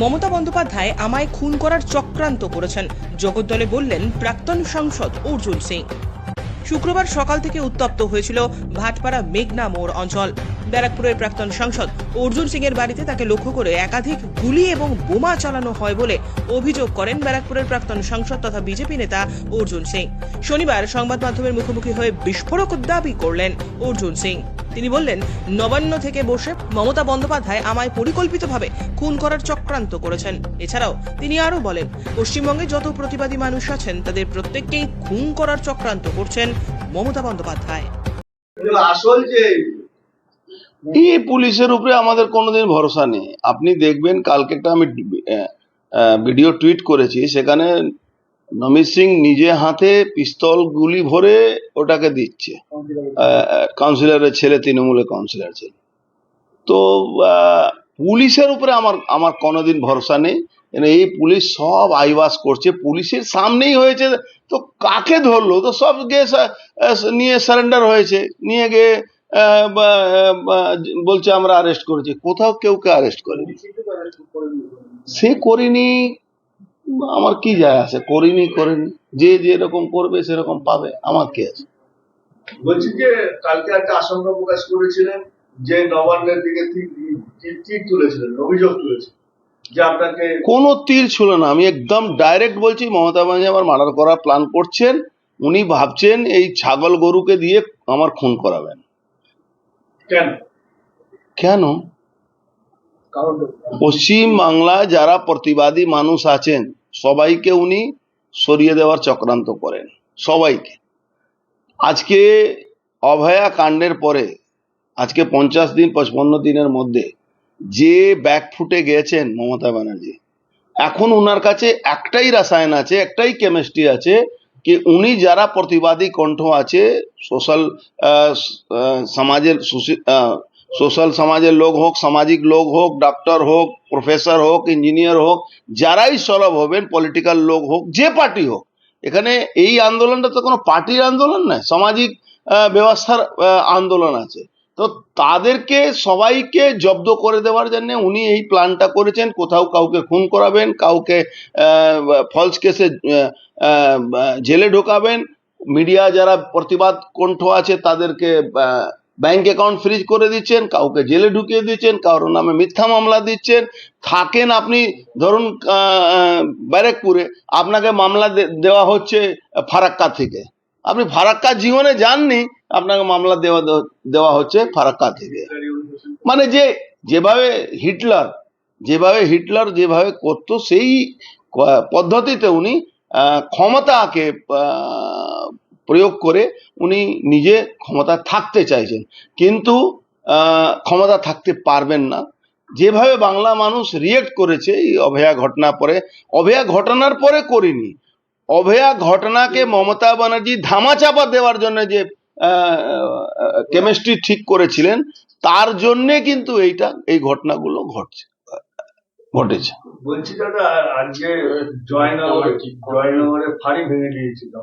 মমতা বন্দ্যোপাধ্যায় আমায় খুন করার চক্রান্ত করেছেন। জগদ্দলে বললেন, প্রাক্তন সাংসদ অর্জুন সিং। শুক্রবার সকাল থেকে উত্তপ্ত হয়েছিল ভাটপাড়া মেঘনা মোড় অঞ্চল। ব্যারাকপুরের প্রাক্তন সাংসদ অর্জুন সিং এর বাড়িতে তাকে লক্ষ্য করে একাধিক গুলি এবং বোমা চালানো হয় বলে অভিযোগ করেন ব্যারাকপুরের প্রাক্তন সাংসদ তথা বিজেপি নেতা অর্জুন সিং। শনিবার সংবাদ মাধ্যমের মুখোমুখি হয়ে বিস্ফোরক দাবি করলেন অর্জুন সিং। তিনি বললেন নবান্ন থেকে বসে মমতা বন্দ্যোপাধ্যায় আমায় পরিকল্পিতভাবে খুন করার চক্রান্ত করেছেন। এছাড়াও তিনি আরও বলেন পশ্চিমবঙ্গে যত প্রতিবাদী মানুষ আছেন তাদের প্রত্যেককেই খুন করার চক্রান্ত করছেন মমতা বন্দ্যোপাধ্যায়। আসল যে এই পুলিশের উপরে আমাদের কোনোদিন ভরসা নেই। আপনি দেখবেন কালকে একটা আমি ভিডিও টুইট করেছি সেখানে নমিত সিং নিজে হাতে পিস্তল গুলি ভরে ওটাকে দিচ্ছে। কাউন্সিলরের ছেলে, তৃণমূলের কাউন্সিলর ছেলে। তো পুলিশের উপরে আমার আমার কোনোদিন ভরসা নেই। এই পুলিশ সব আইবাস করছে। পুলিশের সামনেই হয়েছে। তো কাকে ধরলো? তো সব গিয়ে নিয়ে সারেন্ডার হয়েছে। নিয়ে গিয়ে বলছে আমরা অ্যারেস্ট করেছি। কোথাও কেউ কে অ্যারেস্ট করেনি। সে করিনি আমার কি যায় আছে? করিনি করিনি। যে যেরকম করবে সেরকম পাবে। আমার কি আছে? বলছি যে কালকে একটা আশঙ্কা প্রকাশ করেছিলেন যে নবান্নের দিকে তীর তুলেছিলেন অভিযোগ তুলেছিলেন কোনো তীর ছিল না। আমি একদম ডাইরেক্ট বলছি মমতা ব্যানার্জি আমার মার্ডার করার প্ল্যান করছেন। উনি ভাবছেন এই ছাগল গরুকে দিয়ে আমার খুন করাবেন। কেন? কেন? পশ্চিম বাংলায় যারা প্রতিবাদী মানুষ আছেন, সবাইকে উনি সরিয়ে দেওয়ার চক্রান্ত করেন, সবাইকে। আজকে অভয়া কাণ্ডের পরে, আজকে পঞ্চাশ দিন, পঁচপন্ন দিনের মধ্যে যে ব্যাক ফুটে গেছেন মমতা ব্যানার্জি, এখন উনার কাছে একটাই রাসায়ন আছে, একটাই কেমিস্ট্রি আছে কি উনি যারা প্রতিবাদী কণ্ঠ আছে সোশ্যাল সমাজের সোশ্যাল সমাজের লোক হোক, সামাজিক লোক হোক ডক্টর হোক, প্রফেসর হোক, ইঞ্জিনিয়ার হোক, যারাই সরব হবেন, পলিটিক্যাল লোক হোক, যে পার্টি হোক, এখানে এই আন্দোলনটা তো কোনো পার্টির আন্দোলন নয়, সামাজিক ব্যবস্থার আন্দোলন আছে। তো তাদেরকে সবাইকে জব্দ করে দেওয়ার জন্য উনি এই প্ল্যানটা করেছেন, কোথাও কাউকে খুন করাবেন, কাউকে ফলস কেসে জেলে ঢোকাবেন। মিডিয়া যারা প্রতিবাদ কণ্ঠ আছে, তাদেরকে ব্যাংক অ্যাকাউন্ট ফ্রিজ করে দিচ্ছেন, কাউকে জেলে ঢুকিয়ে দিচ্ছেন, কারোর নামে মিথ্যা মামলা দিচ্ছেন, থাকেন আপনি, ধরুন ব্যারেকপুরে, আপনাকে মামলা দেওয়া হচ্ছে ফারাক্কা থেকে। আপনি ফারাক্কা জীবনে যাননি, আপনাকে মামলা দেওয়া দেওয়া হচ্ছে ফারাক্কা থেকে। মানে যে, যেভাবে হিটলার যেভাবে হিটলার যেভাবে করত, সেই পদ্ধতিতে উনি ক্ষমতাকে প্রয়োগ করে উনি নিজে ক্ষমতা থাকতে চাইছেন। কিন্তু ক্ষমতা থাকতে পারবেন না। যেভাবে বাংলা মানুষ রিয়েক্ট করেছে এই অভয়া ঘটনা পরে, অভয়া ঘটনার পরে করিনি। অভয়া ঘটনাকে মমতা ব্যানার্জি ধামাচাপা দেওয়ার জন্য যে কেমিস্ট্রি ঠিক করেছিলেন, তার জন্যে কিন্তু এইটা, এই ঘটনাগুলো ঘটছে। ঘটেছে। বলছি দাদা, আজকে জয়নগরে জয়নগরে ফাঁড়ি ভেঙে দিয়েছিল